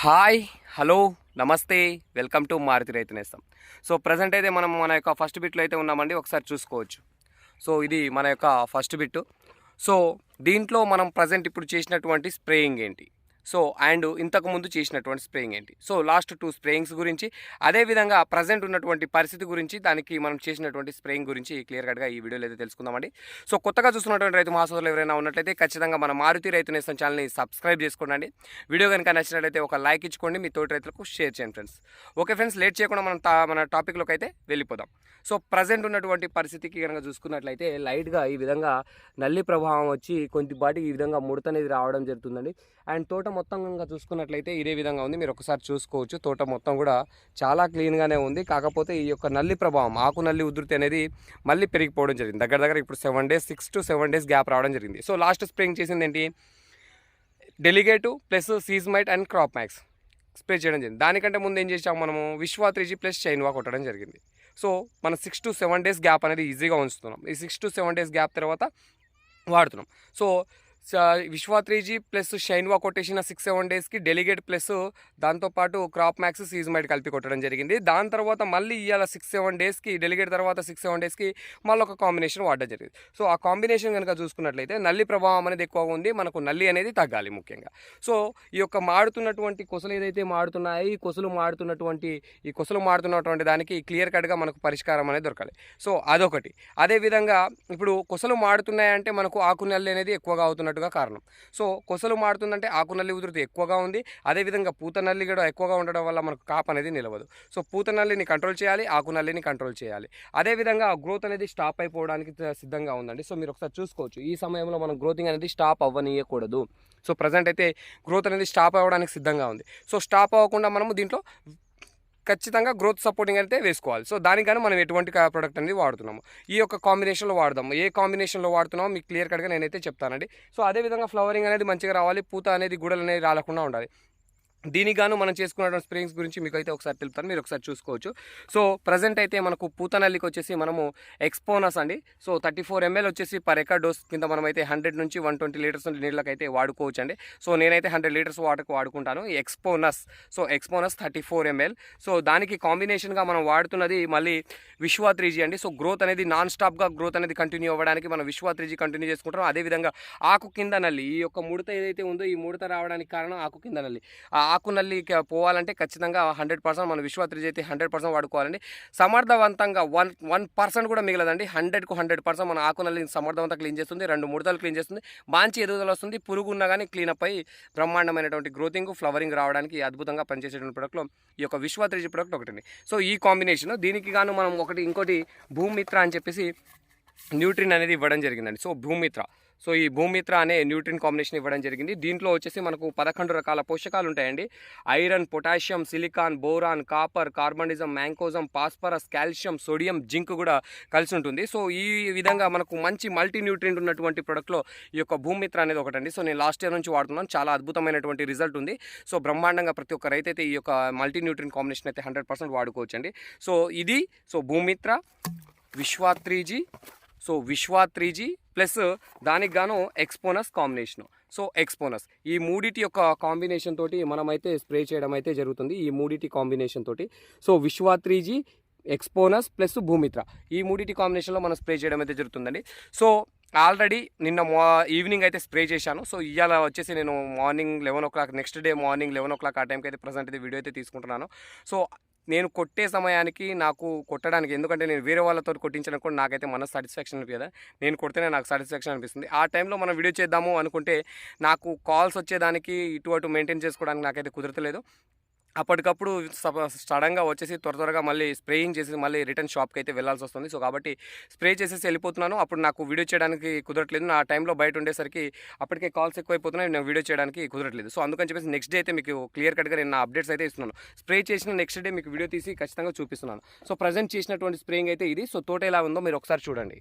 Hi hello namaste welcome to Maruthi Raithu Nestham. So present అయితే మనం మన యొక్క ఫస్ట్ బిట్లో అయితే ఉన్నామండి ఒకసారి చూసుకోవచ్చు. సో ఇది మన యొక్క ఫస్ట్ బిట్ సో దీంట్లో మనం ప్రజెంట్ ఇప్పుడు చేసినటువంటి స్ప్రేయింగ్ ఏంటి? సో అండ్ ఇంతకు ముందు చేసినటువంటి స్ప్రేయింగ్ ఏంటి? సో లాస్ట్ టూ స్ప్రేయింగ్స్ గురించి అదేవిధంగా ప్రజెంట్ ఉన్నటువంటి పరిస్థితి గురించి దానికి మనం చేసినటువంటి స్ప్రేయింగ్ గురించి క్లియర్ కట్గా ఈ వీడియోలో అయితే తెలుసుకుందామండి. సో కొత్తగా చూస్తున్నటువంటి రైతు మహాసోదరులు ఎవరైనా ఉన్నట్లయితే ఖచ్చితంగా మన మారుతి రైతు నేస్తం ఛానల్ని సబ్స్క్రైబ్ చేసుకోండి వీడియో కనుక నచ్చినట్లయితే ఒక లైక్ ఇచ్చుకోండి మీ తోటి రైతులకు షేర్ చేయండి ఫ్రెండ్స్. ఓకే ఫ్రెండ్స్ లేట్ చేయకుండా మనం మన టాపిక్లోకి అయితే వెళ్ళిపోదాం. సో ప్రజెంట్ ఉన్నటువంటి పరిస్థితికి కనుక చూసుకున్నట్లయితే లైట్గా ఈ విధంగా నల్లి ప్రభావం వచ్చి కొద్దిపాటికి ఈ విధంగా ముడత అనేది రావడం జరుగుతుందండి. అండ్ తోట మొత్తం కనుక చూసుకున్నట్లయితే ఇదే విధంగా ఉంది. మీరు ఒకసారి చూసుకోవచ్చు. తోట మొత్తం కూడా చాలా క్లీన్గానే ఉంది. కాకపోతే ఈ యొక్క నల్లి ప్రభావం ఆకు నల్లి ఉధృతి అనేది మళ్ళీ పెరిగిపోవడం జరిగింది. దగ్గర దగ్గర ఇప్పుడు seven days six to seven days gap రావడం జరిగింది. సో లాస్ట్ స్ప్రింగ్ చేసింది ఏంటి? డెలిగేటు ప్లస్ సీజ్మైట్ అండ్ క్రాప్ మ్యాక్స్ స్ప్రే చేయడం జరిగింది. దానికంటే ముందు ఏం చేసాము మనము? విశ్వా త్రీజీ ప్లస్ చైన్వా కొట్టడం జరిగింది. సో మన six to seven days gap అనేది ఈజీగా ఉంచుతున్నాం. ఈ six to seven days gap తర్వాత వాడుతున్నాం. So Vishwa three G plus షైన్వా కొట్టేసిన సిక్స్ సెవెన్ డేస్కి డెలిగేట్ ప్లస్ దాంతోపాటు క్రాప్ మ్యాక్స్ సీజ్మైట్ కలిపి కొట్టడం జరిగింది. దాని తర్వాత మళ్ళీ ఇవాళ సిక్స్ సెవెన్ డేస్కి డెలిగేట్ తర్వాత సిక్స్ సెవెన్ డేస్కి మళ్ళీ ఒక కాంబినేషన్ వాడడం జరిగింది. సో ఆ కాంబినేషన్ కనుక చూసుకున్నట్లయితే నల్లి ప్రభావం అనేది ఎక్కువగా ఉంది. మనకు నల్లి అనేది తగ్గాలి ముఖ్యంగా. సో ఈ యొక్క మాడుతున్నటువంటి కొసలు ఏదైతే మాడుతున్నాయో ఈ కొసలు మాడుతున్నటువంటి ఈ కొసలు మాడుతున్నటువంటి దానికి క్లియర్ కట్గా మనకు పరిష్కారం అనేది దొరకాలి. సో అదొకటి. అదేవిధంగా ఇప్పుడు కొసలు మాడుతున్నాయంటే మనకు ఆకు నల్లి అనేది ఎక్కువగా అవుతున్నట్టు అవుతున్నట్టుగా కారణం. సో కొసలు మాడుతుందంటే ఆకు నల్లి ఉధృతి ఎక్కువగా ఉంది. అదేవిధంగా పూత నల్లి కూడా ఎక్కువగా ఉండడం వల్ల మనకు కాప్ అనేది నిలవదు. సో పూత నల్లిని కంట్రోల్ చేయాలి ఆకు నల్లిని కంట్రోల్ చేయాలి. అదేవిధంగా గ్రోత్ అనేది స్టాప్ అయిపోవడానికి సిద్ధంగా ఉందండి. సో మీరు ఒకసారి చూసుకోవచ్చు. ఈ సమయంలో మనం గ్రోతింగ్ అనేది స్టాప్ అవ్వనీయకూడదు. సో ప్రజెంట్ అయితే గ్రోత్ అనేది స్టాప్ అవ్వడానికి సిద్ధంగా ఉంది. సో స్టాప్ అవ్వకుండా మనము దీంట్లో ఖచ్చితంగా గ్రోత్ సపోర్టింగ్ అయితే వేసుకోవాలి. సో దానికని మనం ఎటువంటి ప్రోడక్ట్ అనేది వాడుతున్నాము. ఈ యొక్క కాంబినేషన్లో వాడదాము. ఏ కాంబినేషన్లో వాడుతున్నామో మీకు క్లియర్ కట్గా నేనైతే చెప్తానండి. సో అదేవిధంగా ఫ్లవరింగ్ అనేది మంచిగా రావాలి. పూత అనేది గుడలు అనేది రాలకుండా ఉండాలి. దీనికి గాను మనం చేసుకున్న స్ప్రేయింగ్స్ గురించి మీకు అయితే ఒకసారి తెలుపుతాను మీరు ఒకసారి చూసుకోవచ్చు. సో ప్రజెంట్ అయితే మనకు పూతనల్లికి వచ్చేసి మనము ఎక్స్పోనస్ అండి. సో థర్టీ ఫోర్ ఎంఎల్ వచ్చేసి పర్ ఎకర్ డోస్ కింద మనం అయితే హండ్రెడ్ నుంచి వన్ ట్వంటీ లీటర్స్ నీళ్ళకి అయితే వాడుకోవచ్చు అండి సో నేనైతే హండ్రెడ్ లీటర్స్ వాటర్కి వాడుకుంటాను. ఎక్స్పోనస్ so ఎక్స్పోనస్ thirty four ML so దానికి కాంబినేషన్గా మనం వాడుతున్నది మళ్ళీ విశ్వా త్రీజీ అండి. సో గ్రోత్ అనేది నాన్ స్టాప్గా గ్రోత్ అనేది కంటిన్యూ అవ్వడానికి మనం విశ్వా త్రీజీ కంటిన్యూ చేసుకుంటాం. అదేవిధంగా ఆకు కింద నల్లి. ఈ యొక్క ముడత ఏదైతే ఉందో ఈ ముడత రావడానికి కారణం ఆకు కింద నల్లి. ఆ ఆకు పోవాలంటే ఖచ్చితంగా హండ్రెడ్ పర్సెంట్ మన విశ్వ త్రీ అయితే హండ్రెడ్ పర్సెంట్ వాడుకోవాలండి. సమర్థవంతంగా వన్ వన్ పర్సెంట్ కూడా మిగలదండి. హండ్రెడ్కు హండ్రెడ్ పర్సెంట్ మన ఆకునల్లిని సమర్థవంతంగా క్లీన్ చేస్తుంది. రెండు ముడతలు క్లీన్ చేస్తుంది. మంచి ఎదుగుదల వస్తుంది. పురుగు ఉన్నా కానీ క్లీనప్ అయ్యి బ్రహ్మాండమైనటువంటి గ్రోతింగ్ ఫ్లవరింగ్ రావడానికి అద్భుతంగా పనిచేసేటువంటి ప్రొడక్ట్లో ఈ యొక్క విశ్వ త్రీ ప్రోడక్ట్ ఒకటి సో ఈ కాంబినేషన్ దీనికి గాను మనం ఒకటి ఇంకోటి భూమిత్ర అని చెప్పేసి న్యూట్రిన్ అనేది ఇవ్వడం జరిగిందండి. సో భూమిత్ర. సో ఈ భూమిత్ర అనే న్యూట్రిన్ కాంబినేషన్ ఇవ్వడం జరిగింది. దీంట్లో వచ్చేసి మనకు పదకొండు రకాల పోషకాలు ఉంటాయండి. Iron potassium silicon boron copper కార్బనిజం మ్యాంకోజం పాస్పరస్ కాల్షియం సోడియం జింక్ కూడా కలిసి ఉంటుంది. సో ఈ విధంగా మనకు మంచి మల్టీ న్యూట్రియంట్ ఉన్నటువంటి ప్రొడక్ట్లో ఈ యొక్క భూమిత్ర అనేది ఒకటండి. సో నేను లాస్ట్ ఇయర్ నుంచి వాడుతున్నాను. చాలా అద్భుతమైనటువంటి రిజల్ట్ ఉంది. సో బ్రహ్మాండంగా ప్రతి ఒక్క రైతు అయితే ఈ యొక్క మల్టీ న్యూట్రిన్ కాంబినేషన్ అయితే హండ్రెడ్ పర్సెంట్ వాడుకోవచ్చండి. సో ఇది so Bhumitra విశ్వాత్రిజీ so Vishwa three G plus దానికి గాను ఎక్స్పోనస్ కాంబినేషన్. సో ఎక్స్పోనస్ ఈ మూడిటి యొక్క కాంబినేషన్ తోటి మనమైతే స్ప్రే చేయడం అయితే జరుగుతుంది ఈ మూడిటి కాంబినేషన్ తోటి. సో విశ్వా త్రీ జీ ఎక్స్పోనస్ ప్లస్ భూమిత్ర ఈ మూడిటి కాంబినేషన్లో మనం స్ప్రే చేయడం అయితే జరుగుతుందండి. సో ఆల్రెడీ నిన్న మా ఈవినింగ్ అయితే స్ప్రే చేశాను. సో ఇవాళ వచ్చేసి నేను morning eleven o'clock next day morning eleven o'clock ఆ టైంకి అయితే ప్రజెంట్ అయితే వీడియో అయితే తీసుకుంటున్నాను. సో నేను కొట్టే సమయానికి నాకు కొట్టడానికి ఎందుకంటే నేను వేరే వాళ్ళతో కొట్టించడం కూడా నాకైతే మన సాటిస్ఫాక్షన్ కదా. నేను కొడితేనే నాకు సాటిస్ఫాక్షన్ అనిపిస్తుంది. ఆ టైంలో మనం వీడియో చేద్దాము అనుకుంటే నాకు కాల్స్ వచ్చేదానికి ఇటు అటు మెయింటైన్ చేసుకోవడానికి నాకైతే కుదరతలేదు. అప్పటికప్పుడు సప- సడన్గా వచ్చేసి త్వర త్వరగా మళ్ళీ స్ప్రేయింగ్ చేసి మళ్ళీ రిటర్న్ షాప్కి అయితే వెళ్ళాల్సి వస్తుంది. సో కాబట్టి స్ప్రే చేసేసి వెళ్ళిపోతున్నాను. అప్పుడు నాకు వీడియో చేయడానికి కుదరట్లేదు. నా టైంలో బయట ఉండేసరికి అప్పటికే కాల్స్ ఎక్కువైపోతున్నాయి. నేను వీడియో చేయడానికి కుదరట్లేదు. సో అందుకని చెప్పేసి నెక్స్ట్ డే అయితే మీకు క్లియర్ కట్గా నేను నా అప్డేట్స్ అయితే ఇస్తున్నాను. స్ప్రే చేసిన నెక్స్ట్ డే మీకు వీడియో తీసి ఖచ్చితంగా చూపిస్తున్నాను. సో ప్రజెంట్ చేసినటువంటి స్ప్రేయింగ్ అయితే ఇది. సో తోట ఎలా ఉందో మీరు ఒకసారి చూడండి.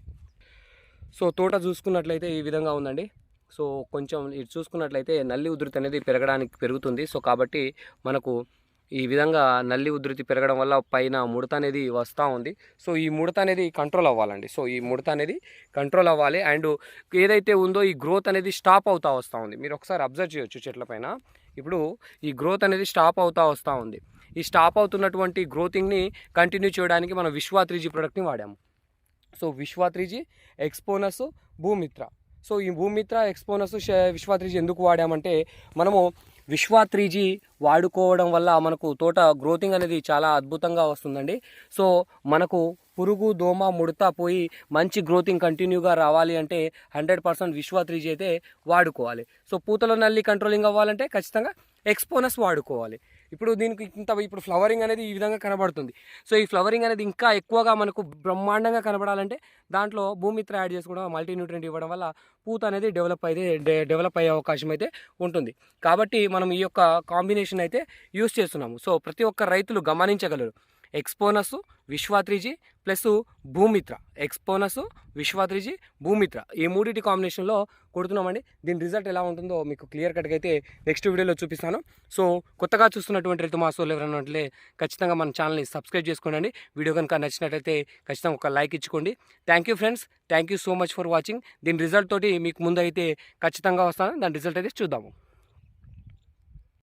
సో తోట చూసుకున్నట్లయితే ఈ విధంగా ఉందండి. సో కొంచెం ఇది చూసుకున్నట్లయితే నల్లి ఉధృతి అనేది పెరగడానికి పెరుగుతుంది. సో కాబట్టి మనకు ఈ విధంగా నల్లి ఉధృతి పెరగడం వల్ల పైన ముడత అనేది వస్తూ ఉంది. సో ఈ ముడత అనేది కంట్రోల్ అవ్వాలండి. సో ఈ ముడత అనేది కంట్రోల్ అవ్వాలి. అండ్ ఏదైతే ఉందో ఈ గ్రోత్ అనేది స్టాప్ అవుతూ వస్తూ ఉంది. మీరు ఒకసారి అబ్జర్వ్ చేయొచ్చు చెట్లపైన ఇప్పుడు ఈ గ్రోత్ అనేది స్టాప్ అవుతూ వస్తూ ఉంది. ఈ స్టాప్ అవుతున్నటువంటి గ్రోతింగ్ని కంటిన్యూ చేయడానికి మనం విశ్వా త్రీజీ ప్రోడక్ట్ని వాడాము. So Vishwa three G ఎక్స్పోనస్ Bhumitra. So ఈ భూమిత్ర ఎక్స్పోనస్ విశ్వా త్రీజీ ఎందుకు వాడామంటే మనము విశ్వా త్రీజీ వాడుకోవడం వల్ల మనకు తోట గ్రోతింగ్ అనేది చాలా అద్భుతంగా వస్తుందండి. సో మనకు పురుగు దోమ ముడత పోయి మంచి గ్రోతింగ్ కంటిన్యూగా రావాలి అంటే హండ్రెడ్ పర్సెంట్ విశ్వా త్రీజీ అయితే వాడుకోవాలి. సో పూతల నల్లి కంట్రోలింగ్ అవ్వాలంటే ఖచ్చితంగా ఎక్స్పోనస్ వాడుకోవాలి. ఇప్పుడు దీనికి ఇంత ఇప్పుడు ఫ్లవరింగ్ అనేది ఈ విధంగా కనబడుతుంది. సో ఈ ఫ్లవరింగ్ అనేది ఇంకా ఎక్కువగా మనకు బ్రహ్మాండంగా కనబడాలంటే దాంట్లో భూమిత్ర యాడ్ చేసుకోవడం మల్టీన్యూట్రెంట్ ఇవ్వడం వల్ల పూత అనేది డెవలప్ అయితే డె- డెవలప్ అయ్యే అవకాశం అయితే ఉంటుంది. కాబట్టి మనం ఈ యొక్క కాంబినేషన్ అయితే యూస్ చేస్తున్నాము. సో ప్రతి ఒక్క రైతులు గమనించగలరు. ఎక్స్పోనస్ విశ్వాత్రిజీ ప్లస్ భూమిత్ర ఎక్స్పోనస్ విశ్వాత్రిజీ భూమిత్ర ఈ మూడింటి కాంబినేషన్లో కొడుతున్నామండి. దీని రిజల్ట్ ఎలా ఉంటుందో మీకు క్లియర్ కట్గా అయితే నెక్స్ట్ వీడియోలో చూపిస్తాను. సో కొత్తగా చూస్తున్నటువంటి రైతు మాసోలు ఎవరైనా ఉంటే ఖచ్చితంగా మన ఛానల్ని సబ్స్క్రైబ్ చేసుకోండి వీడియో కనుక నచ్చినట్లయితే ఖచ్చితంగా ఒక లైక్ ఇచ్చుకోండి. Thank you friends thank you so much for watching దీని రిజల్ట్ తోటి మీకు ముందు అయితే ఖచ్చితంగా వస్తాను. దాని రిజల్ట్ అయితే చూద్దాము.